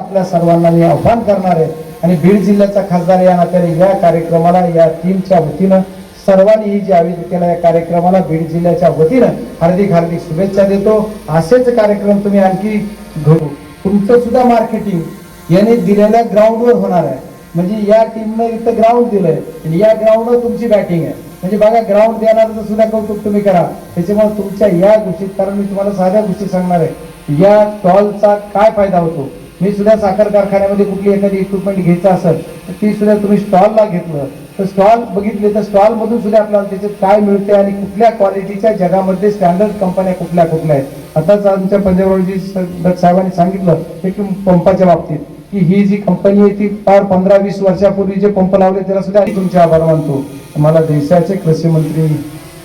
आपल्या सर्वांना मी आव्हान करणार आहे. आणि बीड जिल्ह्याचा खासदार या नात्याने या कार्यक्रमाला या टीमच्या वतीनं सर्वांनी ही जी आयोजित केला या कार्यक्रमाला बीड जिल्ह्याच्या वतीनं हार्दिक हार्दिक शुभेच्छा देतो. असेच कार्यक्रम तुम्ही आणखी घडू तुमचं सुद्धा मार्केटिंग याने दिलेल्या ग्राउंडवर होणार आहे. म्हणजे या टीमनं इथं ग्राउंड दिलंय. आणि या ग्राउंडवर तुमची बॅटिंग आहे. म्हणजे बघा ग्राउंड देणारचं सुद्धा कौतुक तुम्ही करा. त्याच्यामुळे तुमच्या या गोष्टीत कारण मी तुम्हाला साध्या गोष्टी सांगणार आहे. या टॉलचा काय फायदा होतो? मी सुद्धा साखर कारखान्यामध्ये कुठली एखादी इक्विपमेंट घ्यायचं असेल तर ती सुद्धा तुम्ही स्टॉलला घेतलं. तर स्टॉल बघितले तर स्टॉलमधून सुद्धा आपल्याला त्याच्यात काय मिळते आणि कुठल्या क्वालिटीच्या जगामध्ये स्टँडर्ड कंपन्या कुठल्या कुठल्या आहेत. आताच आमच्या पंजाबरावजी साहेबांनी सांगितलं हे की पंपाच्या बाबतीत की ही जी कंपनी आहे ती फार पंधरा वीस वर्षापूर्वी जे पंप लावले त्याला सुद्धा आम्ही तुमचे आभार मानतो. मला देशाचे कृषी मंत्री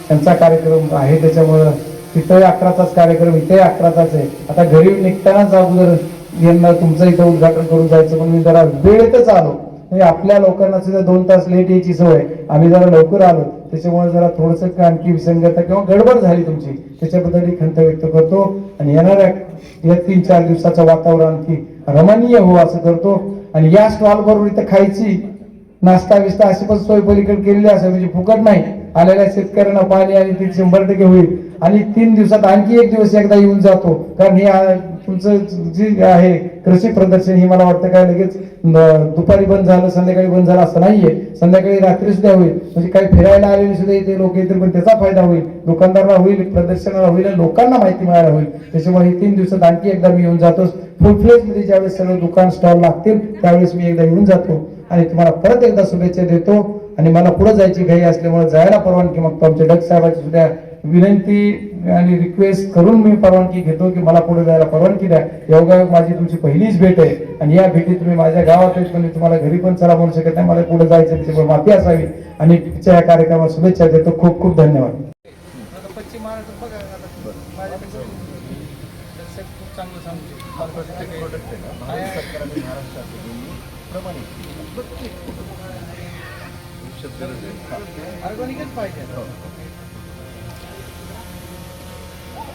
त्यांचा कार्यक्रम आहे त्याच्यामुळं तिथंही अकरा तास कार्यक्रम इथेही अकरा तास आहे. आता घरी निघतानाच अगोदर यांना तुमचं इथं उद्घाटन करून जायचं म्हणून मी जरा वेळेतच आलो. म्हणजे आपल्या लोकांना सुद्धा दोन तास लेट यायची सवय. आम्ही जरा लवकर आलो. त्याच्यामुळे जरा थोडस आणखी विसंगता किंवा गडबड झाली तुमची. त्याच्याबद्दल खंत व्यक्त करतो आणि येणाऱ्या या तीन चार दिवसाचं वातावरण आणखी रमणीय हो असं करतो. आणि या स्टॉल बरोबर इथं खायची नाश्ता बिस्ता अशी पण सोय पलीकडे केलेली असेल म्हणजे फुकट नाही. आलेल्या शेतकऱ्यांना पाणी आणि ती शंभर टक्के होईल. आणि तीन दिवसात आणखी एक दिवस एकदा येऊन जातो. कारण हे तुमचं जे आहे कृषी प्रदर्शन हे मला वाटतं काय लगेच दुपारी बंद झालं संध्याकाळी बंद झालं असं नाहीये. संध्याकाळी रात्री सुद्धा होईल. म्हणजे काही फिरायला आलेले सुद्धा इथे लोक येतील पण त्याचा फायदा होईल. दुकानदाराला होईल प्रदर्शनाला होईल लोकांना माहिती मिळायला होईल. त्याच्यामुळे हे तीन दिवसात आणखी एकदा मी येऊन जातो. फुल फ्लेजमध्ये ज्यावेळेस सगळं दुकान स्टॉल लागतील त्यावेळेस मी एकदा येऊन जातो. आणि तुम्हाला परत एकदा शुभेच्छा देतो. आणि मला पुढे जायची घाई असल्यामुळे जायला परवानगी मागतो. आमच्या डग साहेबांची सुद्धा विनंती आणि रिक्वेस्ट करून मी परवानगी घेतो की मला पुढे जायला परवानगी द्या. योगायोग माझी तुमची पहिलीच भेट आहे आणि या भेटीत तुम्ही माझ्या गावात आहेत पण मी तुम्हाला घरी पण चला म्हणू शकत नाही. मला पुढे जायचं त्याच्यामुळे माफी असावी. आणि तिच्या या कार्यक्रमात शुभेच्छा देतो. खूप खूप धन्यवाद. आता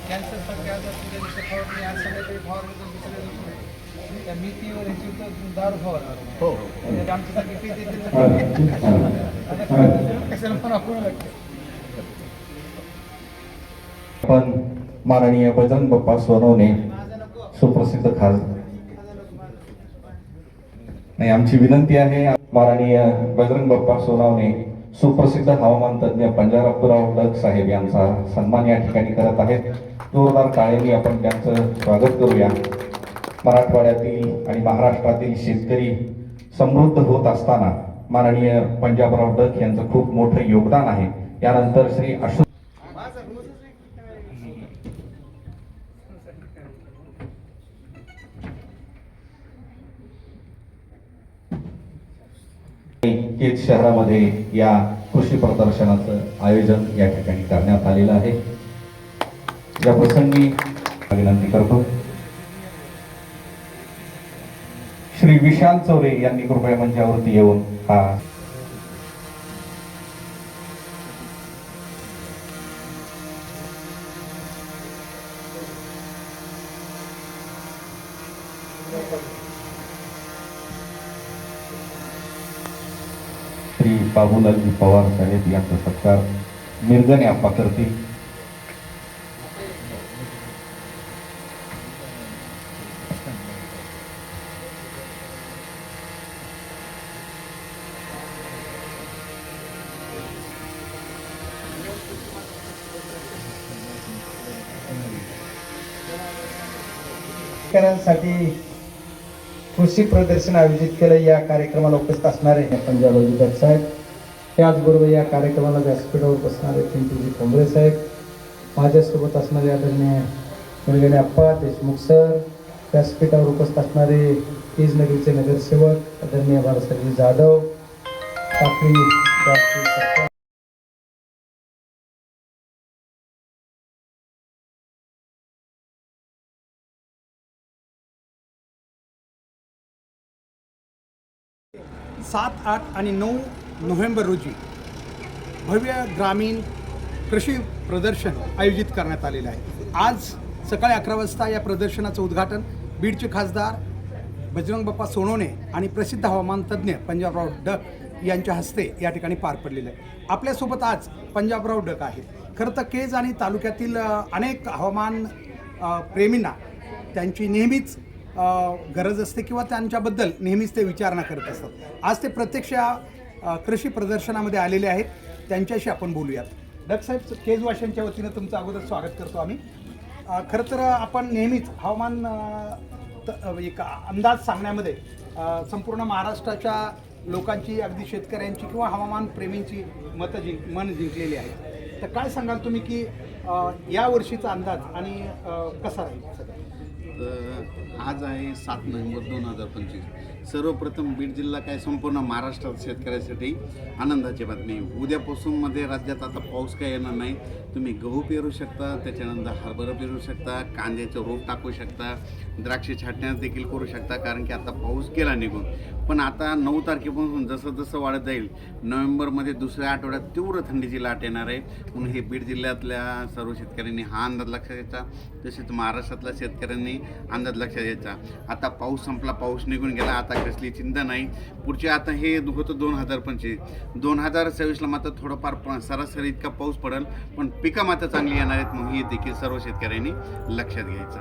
सारखे आजार तुझ्या दिवशी फवारणी आज संध्याकाळी फवारणी तर दुसऱ्या दिवशी त्या मितीवर ह्याची तर दारू फवारणार येते तर आता कशाला पण आपण लागते? पण माननीय बजरंग बाप्पा सोनवणे सुप्रसिद्ध खास नाही आमची विनंती आहे माननीय बजरंग बाप्पा सोनवणे सुप्रसिद्ध हवामान तज्ज्ञ पंजाबराव डग साहेब यांचा सन्मान या ठिकाणी करत आहेत. जोरदार टाळ्यांनी आपण त्यांचं स्वागत करूया. मराठवाड्यातील आणि महाराष्ट्रातील शेतकरी समृद्ध होत असताना माननीय पंजाबराव डग यांचं खूप मोठं योगदान आहे. यानंतर श्री अशोक बीड शहरामध्ये या कृषी प्रदर्शनाचं आयोजन या ठिकाणी करण्यात आलेलं आहे. या प्रसंगी विनंती करतो. श्री विशाल चौरे यांनी कृपया मंचावरती येऊन हा श्री बाबूलालजी पवार साहेब यांचा सत्कार मिरगणे आप्पा करतील शेतकऱ्यांसाठी कृषी प्रदर्शन आयोजित केलं या कार्यक्रमाला उपस्थित असणारे हे पंजाब अजिबात साहेब त्याचबरोबर या कार्यक्रमाला व्यासपीठावर बसणारे पिंटूजी खोंबरे साहेब माझ्यासोबत असणारे आदरणीय मुलगणे अप्पा देशमुख सर व्यासपीठावर उपस्थित असणारे तीजनगरीचे नगरसेवक आदरणीय बाळासाहेबजी जाधव सात आठ आणि नऊ नोव्हेंबर रोजी भव्य ग्रामीण कृषी प्रदर्शन आयोजित करण्यात आलेलं आहे. आज सकाळी अकरा वाजता या प्रदर्शनाचं उद्घाटन बीडचे खासदार बजरंग बाप्पा सोनवणे आणि प्रसिद्ध हवामान तज्ज्ञ पंजाबराव डक यांच्या हस्ते या ठिकाणी पार पडलेलं आहे. आपल्यासोबत आज पंजाबराव डक आहे खरं तर केज आणि तालुक्यातील अनेक हवामान प्रेमींना त्यांची नेहमीच गरज असते किंवा त्यांच्याबद्दल नेहमीच ते विचारणा करत असतात. आज ते प्रत्यक्ष कृषी प्रदर्शनामध्ये आलेले आहेत. त्यांच्याशी आपण बोलूयात. डकसाहेब केज वाशांच्या वतीनं तुमचं अगोदर स्वागत करतो आम्ही. खरं तर आपण नेहमीच हवामान एक अंदाज सांगण्यामध्ये संपूर्ण महाराष्ट्राच्या लोकांची अगदी शेतकऱ्यांची किंवा हवामान प्रेमींची मतं जिंक मन जिंकलेली आहेत. तर काय सांगाल तुम्ही की या वर्षीचा अंदाज आणि कसा राहील सगळं आज आहे सात नोव्हेंबर दोन हजार पंचवीस. सर्वप्रथम बीड जिल्हा काय संपूर्ण महाराष्ट्रात शेतकऱ्यासाठी आनंदाची बातमी. उद्यापासून मध्ये राज्यात आता पाऊस काय येणार नाही. तुम्ही गहू पेरू शकता त्याच्यानंतर हरभरा पेरू शकता कांद्याचं रोप टाकू शकता द्राक्ष छाटण्यास देखील करू शकता कारण की आता पाऊस गेला निघून. पण आता नऊ तारखेपासून जसं जसं वाढत जाईल नोव्हेंबरमध्ये दुसऱ्या आठवड्यात तीव्र थंडीची लाट येणार आहे. म्हणून हे बीड जिल्ह्यातल्या सर्व शेतकऱ्यांनी हा अंदाज लक्षात घ्यायचा तसेच महाराष्ट्रातल्या शेतकऱ्यांनी अंदाज लक्षात घ्यायचा. आता पाऊस संपला पाऊस निघून गेला आता कसली चिंता नाही. पुढचे आता हे होतं दोन हजार पंचवीस. दोन हजार सव्वीसला मात्र थोडंफार प- सरासरी इतका पाऊस पडेल पण पिकं मात्र चांगली येणार आहेत म्हणून हे देखील सर्व शेतकऱ्यांनी लक्षात घ्यायचं.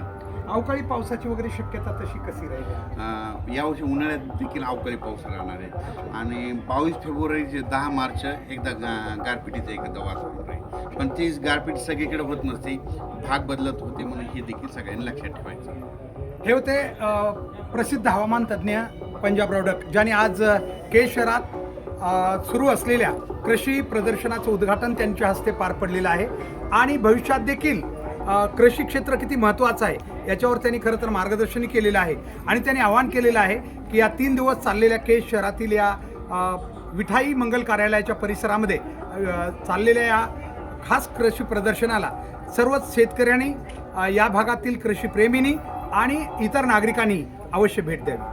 अवकाळी पावसाची वगैरे शक्यता तशी कशी राहील? अं, यावर्षी उन्हाळ्यात देखील अवकाळी पाऊस राहणार आहे. आणि बावीस फेब्रुवारीचे दहा मार्च एकदा गा गारपिटीचं एकदा वातावरण आहे पण तीच गारपीट सगळीकडे होत नसते भाग बदलत होते म्हणून हे देखील सगळ्यांनी लक्षात ठेवायचं. हे होते अ, प्रसिद्ध हवामान तज्ज्ञ पंजाब रौडक ज्यांनी आज अ, केज शहरात अ, सुरू असलेल्या कृषी प्रदर्शनाचं उद्घाटन त्यांच्या हस्ते पार पडलेलं आहे. आणि भविष्यात देखील कृषी क्षेत्र किती महत्त्वाचं आहे याच्यावर त्यांनी खरं तर मार्गदर्शनही केलेलं आहे. आणि त्यांनी आवाहन केलेलं आहे की या तीन दिवस चाललेल्या केस शहरातील या विठाई मंगल कार्यालयाच्या परिसरामध्ये चाललेल्या या खास कृषी प्रदर्शनाला सर्वच शेतकऱ्यांनी या भागातील कृषीप्रेमींनी आणि इतर नागरिकांनी अवश्य भेट द्यावी.